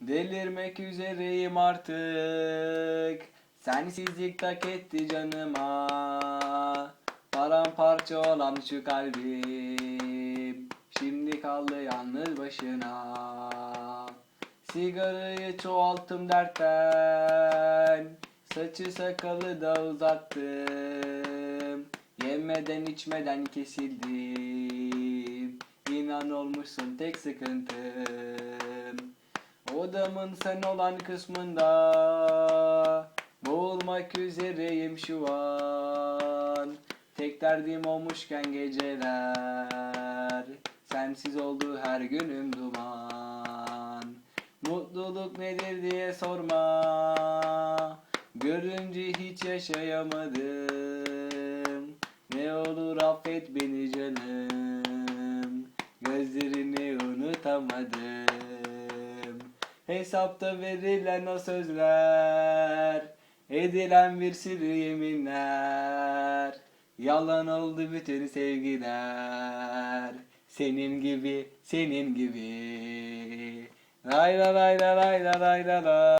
Delirmek üzereyim artık. Sensizlik tak etti canıma. Paramparça olan şu kalbim. Şimdi kaldı yalnız başına. Sigarayı çoğalttım dertten. Saçı sakalı da uzattım. Yemeden içmeden kesildim. İnan olmuşsun tek sıkıntım Odamın sen olan kısmında Boğulmak üzereyim şu an. Tek derdim olmuşken geceler Sensiz oldu her günüm duman. Mutluluk nedir diye sorma Görünce hiç yaşayamadım. Ne olur affet beni canım Gözlerini unutamadım Hesapta verilen o sözler Edilen bir sürü yeminler. Yalan oldu bütün sevgiler Senin gibi, senin gibi. Lay la lay la lay la lay la la